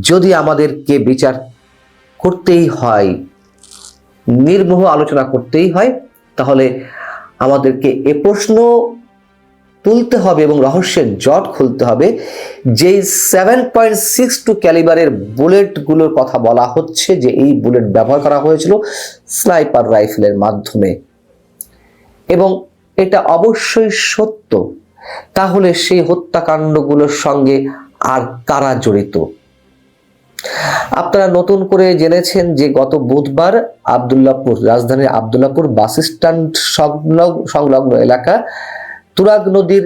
যদি আমাদেরকে বিচার করতেই হয়, নির্মোহ আলোচনা করতেই হয়, তাহলে আমাদেরকে এ প্রশ্ন তুলতে হবে এবং রহস্যের জট খুলতে হবে যেই সেভেন পয়েন্ট সিক্স টু ক্যালিবারের বুলেটগুলোর কথা বলা হচ্ছে, যে এই বুলেট ব্যবহার করা হয়েছিল স্নাইপার রাইফেলের মাধ্যমে। এবং এটা অবশ্যই সত্য। তাহলে সেই হত্যাকাণ্ডগুলোর সঙ্গে আর কারা জড়িত? আপনারা নতুন করে জেনেছেন যে গত বুধবার আবদুল্লাপুর রাজধানীর আবদুল্লাপুর বাস স্ট্যান্ড সংলগ্ন এলাকা তুরাগ নদীর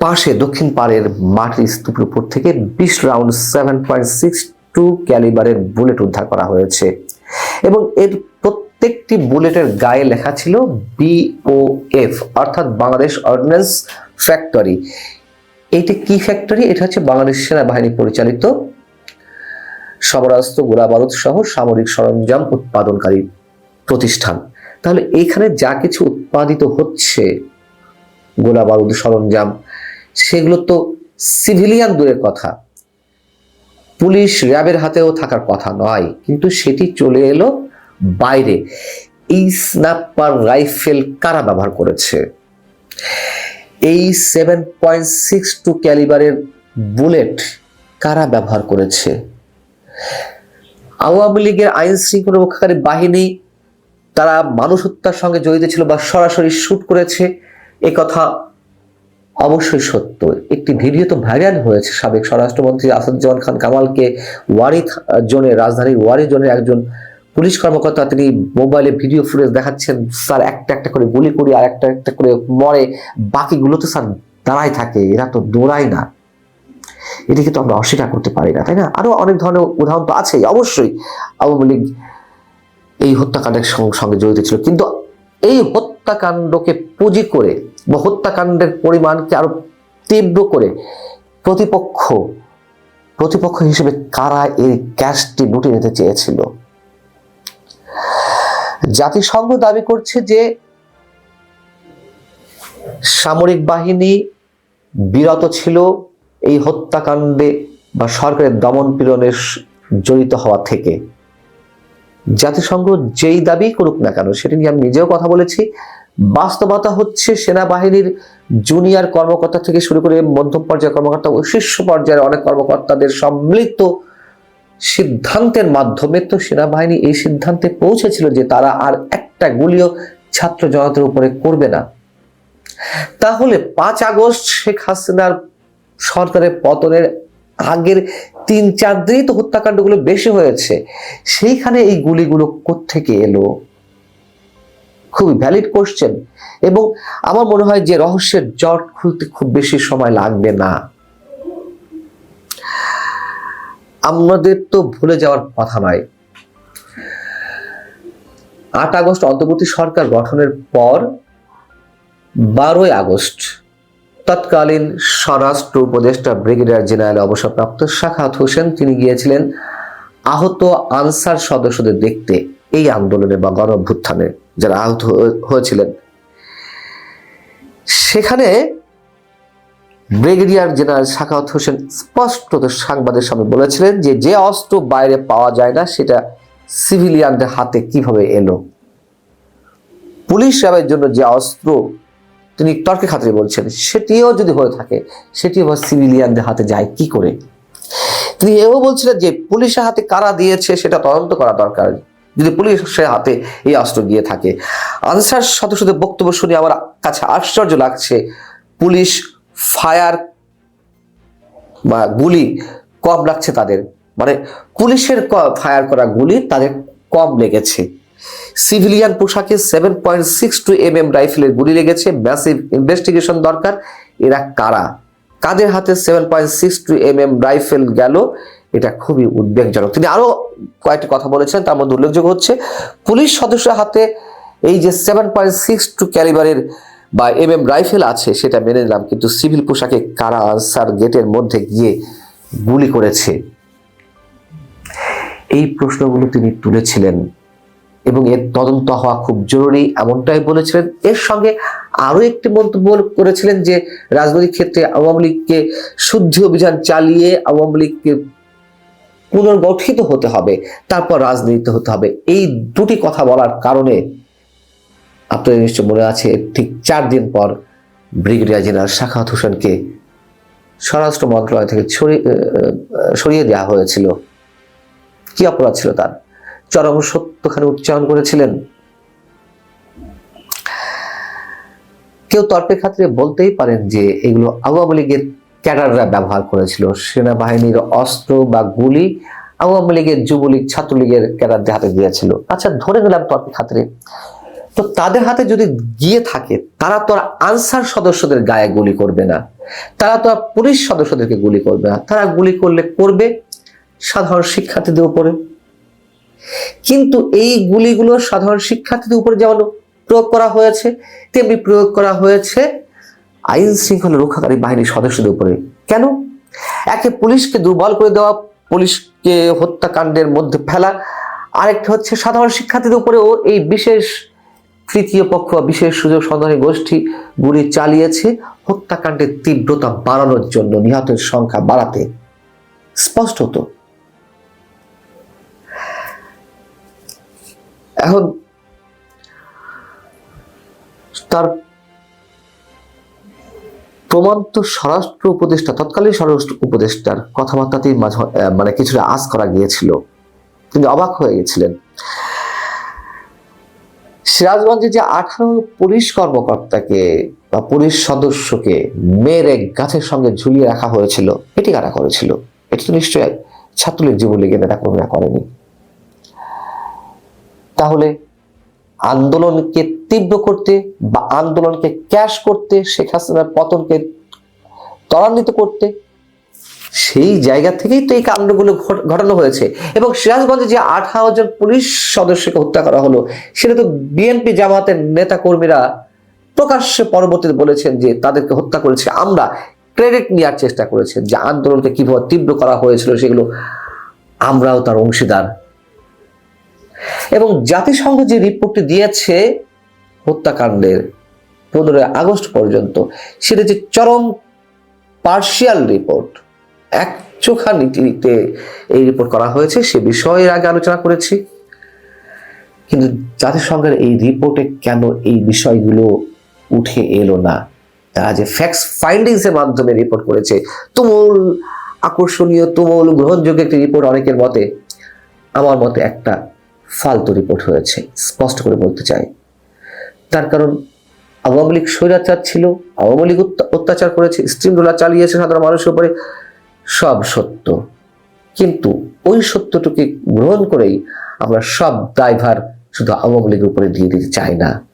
পাশে দক্ষিণ পাড়ের মাটির স্তূপের উপর থেকে বিশ round seven point six two ক্যালিবারের bullet উদ্ধার করা হয়েছে। এবং এর প্রত্যেকটি বুলেটের গায়ে লেখা ছিল বিওএফ, অর্থাৎ বাংলাদেশ অর্ডিন্যান্স ফ্যাক্টরি। এইটা কি ফ্যাক্টরি? এটা হচ্ছে বাংলাদেশ সেনাবাহিনী পরিচালিত সমরাস্ত্র গোলাবারুদ সহ সামরিক সরঞ্জাম উৎপাদনকারী প্রতিষ্ঠান। তাহলে এখানে যা কিছু উৎপাদিত হচ্ছে গোলা বারুদ সরঞ্জাম, সেগুলো তো সিভিলিয়ান দূরের কথা। পুলিশ র্যাবের হাতেও থাকার কথা নয়, কিন্তু সেটি চলে এলো বাইরে। এই স্ন্যাপার রাইফেল কারা ব্যবহার করেছে? এই সেভেন পয়েন্ট সিক্স টু ক্যালিবারের বুলেট কারা ব্যবহার করেছে? আওয়ামী লীগের আইন শৃঙ্খলা রক্ষাকারী বাহিনী, তারা মানুষ হত্যার সঙ্গে জড়িত ছিল বা সরাসরি শ্যুট করেছে, এ কথা অবশ্যই সত্য। একটি ভিডিও তো ভাইরাল হয়েছে সাবেক স্বরাষ্ট্রমন্ত্রী আসাদুজ্জামান খান কামালকে ওয়ারি জোনের রাজধানীর ওয়ারি জোনের একজন পুলিশ কর্মকর্তা, তিনি মোবাইলে ভিডিও ফুটেজ দেখাচ্ছেন, স্যার, একটা একটা করে গুলি করি আর একটা একটা করে মরে, বাকিগুলো তো স্যার দাঁড়ায় থাকে, এরা তো দৌড়ায় না। এটিকে তো আমরা অস্বীকার করতে পারি না, তাই না? আরও অনেক ধরনের উদাহরণ তো আছেই, অবশ্যই। আওয়ামী লীগ এই হত্যাকাণ্ডের সঙ্গে জড়িত ছিল। কিন্তু এই হত্যাকাণ্ডকে পুঁজি করে বা হত্যাকাণ্ডের পরিমাণকে আরও তীব্র করে প্রতিপক্ষ প্রতিপক্ষ হিসেবে কারা এই ক্যাশটি লুটে নিতে চেয়েছিল? জাতিসংঘ দাবি করছে যে সামরিক বাহিনী বিরত ছিল এই হত্যাকাণ্ডে বা সরকারের দমন পীড়নের জড়িত হওয়া থেকে। জাতিসংঘ যেই দাবি করুক না কেন, সেটি নিয়ে আমি নিজেও কথা বলেছি। বাস্তবতা হচ্ছে সেনাবাহিনীর জুনিয়র কর্মকর্তা থেকে শুরু করে মধ্যম পর্যায়ের কর্মকর্তা ও শীর্ষ পর্যায়ের অনেক কর্মকর্তাদের সম্মিলিত সিদ্ধান্তের মাধ্যমে তো সেনাবাহিনী এই সিদ্ধান্তে পৌঁছেছিল যে তারা আর একটা গুলিও ছাত্র জনতার উপরে করবে না। তাহলে পাঁচ আগস্ট শেখ হাসিনার সরকারের পতনের আগের তিন, চার দিনই তো হত্যাকাণ্ডগুলো বেশি হয়েছে। সেইখানে এই গুলিগুলো কোত্থেকে এলো? খুবই ভ্যালিড কোশ্চেন এবং আমার মনে হয় যে রহস্যের জট খুলতে খুব বেশি সময় লাগবে না। আমাদের তো ভুলে যাওয়ার কথা নয়। আট আগস্ট অন্তর্বর্তী সরকার গঠনের পর বারোই আগস্ট তৎকালীন স্বরাষ্ট্র উপদেষ্টা ব্রিগেডিয়ার জেনারেল অবসরপ্রাপ্ত শাখাত হোসেন, তিনি গিয়েছিলেন আহত আনসার সদস্যদের দেখতে এই আন্দোলনে বা গণ অভ্যুত্থানে যারা আহত হয়েছিলেন। সেখানে ব্রিগেডিয়ার জেনারেল শাখাত হোসেন স্পষ্টত সাংবাদের সামনে বলেছিলেন যে যে অস্ত্র বাইরে পাওয়া যায় না, সেটা সিভিলিয়ানদের হাতে কীভাবে এলো? পুলিশ র্যাবের জন্য যে অস্ত্র তিনি তর্কে খাতিরে বলছেন, সেটিও যদি হয়ে থাকে, সেটি আবার সিভিলিয়ানদের হাতে যায় কি করে? তিনি এও বলছিলেন যে, পুলিশের হাতে কারা দিয়েছে সেটা তদন্ত করা দরকার। যদি পুলিশের হাতে এই অস্ত্র গিয়ে থাকে। আনসার সদস্যদের বক্তব্য শুনে আমার কাছে আশ্চর্য লাগছে, পুলিশ, ফায়ার বা গুলি কম লাগছে তাদের। মানে পুলিশের ফায়ার করা গুলি তাদের কম লেগেছে। সিভিলিয়ান পোশাকে seven point six two M M রাইফেলের গুলি লেগেছে। ম্যাসিভ ইনভেস্টিগেশন দরকার। এরা কারা? কাদের হাতে seven point six two M M rifle গেল? এটা খুবই উদ্বেগজনক। তিনি আরও কয়েকটি কথা বলেছেন, তার মধ্যে উল্লেখযোগ্য হচ্ছে, পুলিশ সদস্যের হাতে এই যে সেভেন পয়েন্ট সিক্স টু ক্যালিবারের বা এম এম রাইফেল আছে, সেটা মেনে নিলাম, কিন্তু সিভিল পোশাকে কারা আনসার গেটের মধ্যে গিয়ে গুলি করেছে? এই প্রশ্নগুলো তিনি তুলেছিলেন এবং এর তদন্ত হওয়া খুব জরুরি, এমনটাই বলেছিলেন। এর সঙ্গে আরও একটি মন্তব্য করেছিলেন যে, রাজনৈতিক ক্ষেত্রে আওয়ামী লীগকে শুদ্ধি অভিযান চালিয়ে আওয়ামী লীগকে পুনর্গঠিত হতে হবে, তারপর রাজনীতি হতে হবে। এই দুটি কথা বলার কারণে আপনাদের নিশ্চয় মনে আছে, ঠিক চার দিন পর ব্রিগেডিয়ার জেনারেল শাখাত হোসেনকে স্বরাষ্ট্র মন্ত্রণালয় থেকে সরিয়ে দেওয়া হয়েছিল। কি অপরাধ ছিল তার? চরম সত্যখানে উচ্চারণ করেছিলেন। কেউ তর্কের খাতিরে বলতেই পারেন যে এগুলো আওয়ামী লীগের ক্যাডাররা ব্যবহার করেছিল। সেনাবাহিনীর অস্ত্র বা গুলি আওয়ামী লীগের যুবলীগ, ছাত্রলীগের ক্যাডারদের হাতে দিয়েছিল। আচ্ছা ধরে নিলাম তর্কের খাতিরে। তো তাদের হাতে যদি গিয়ে থাকে, তারা তো আর আনসার সদস্যদের গায়ে গুলি করবে না। তারা তো আর পুলিশ সদস্যদেরকে গুলি করবে না। তারা গুলি করলে করবে সাধারণ শিক্ষার্থীদের উপরে। কিন্তু এই গুলিগুলো সাধারণ শিক্ষার্থীদের উপরে যেমন প্রয়োগ করা হয়েছে, তেমনি প্রয়োগ করা হয়েছে আইন শৃঙ্খলা রক্ষাকারী বাহিনীর সদস্যদের উপরে। কেন? একে পুলিশকে দুর্বল করে দেওয়া, পুলিশকে হত্যাকাণ্ডের মধ্যে ফেলা। আরেকটা হচ্ছে সাধারণ শিক্ষার্থীদের উপরেও এই বিশেষ তৃতীয় পক্ষ বা বিশেষ সুযোগ সন্ধানী গোষ্ঠী গুলি চালিয়েছে। হত্যাকাণ্ডের তীব্রতা বাড়ানোর জন্য নিহতের সংখ্যা বাড়াতে স্পষ্ট এখন তার প্রমাণ তো স্বরাষ্ট্র উপদেষ্টা, তৎকালীন স্বরাষ্ট্র উপদেষ্টার কথাবার্তাতেই মানে কিছুটা আজ করা গিয়েছিল। তিনি অবাক হয়ে গেছিলেন। সিরাজগঞ্জে যে আঠারো পুলিশ কর্মকর্তাকে বা পুলিশ সদস্যকে মেরে গাছের সঙ্গে ঝুলিয়ে রাখা হয়েছিল, এটি কারা করেছিল? এটি তো নিশ্চয়ই ছাত্রলীগ যুবলীগের নেতা কর্মীরা করেনি। তাহলে আন্দোলনকে তীব্র করতে বা আন্দোলনকে ক্যাশ করতে শেখ হাসিনার পতনকে ত্বরান্বিত করতে সেই জায়গা থেকেই তো এই কাণ্ডগুলো ঘট- ঘটানো হয়েছে। এবং সিরাজগঞ্জে যে আঠারো জন পুলিশ সদস্যকে হত্যা করা হলো, সেটা তো বিএনপি জামাতের নেতা কর্মীরা প্রকাশ্যে পরবর্তীতে বলেছেন যে তাদেরকে হত্যা করেছে। আমরা ক্রেডিট নেওয়ার চেষ্টা করেছেন যে আন্দোলনকে কীভাবে তীব্র করা হয়েছিল সেগুলো, আমরাও তার অংশীদার। এবং জাতিসংঘ যে রিপোর্টটি দিয়েছে হত্যাকাণ্ডের পনেরোই আগস্ট পর্যন্ত, সেটা যে চরম পার্শিয়াল রিপোর্ট এক চোখা নীতিতে এই রিপোর্ট করা হয়েছে, সে বিষয়ে আগে আলোচনা করেছি। কিন্তু জাতিসংঘের এই রিপোর্টে কেন এই বিষয়গুলো উঠে এলো না? তারা যে ফ্যাক্টস ফাইন্ডিংস এর মাধ্যমে রিপোর্ট করেছে, তুমুল আকর্ষণীয়, তুমুল গ্রহণযোগ্য একটি রিপোর্ট অনেকের মতে, আমার মতে একটা ফালতু রিপোর্ট হয়েছে, স্পষ্ট করে বলতে চাই। তার কারণ, আওয়ামী লীগ স্বৈরাচার ছিল, আওয়ামী লীগ অত্যা- অত্যাচার করেছে, স্টিম রোলার চালিয়েছে সাধারণ মানুষের উপরে, সব সত্য। কিন্তু ওই সত্যটুকে গ্রহণ করেই আমরা সব দায়ভার শুধু আওয়ামী লীগের উপরে দিয়ে দিতে চাই না।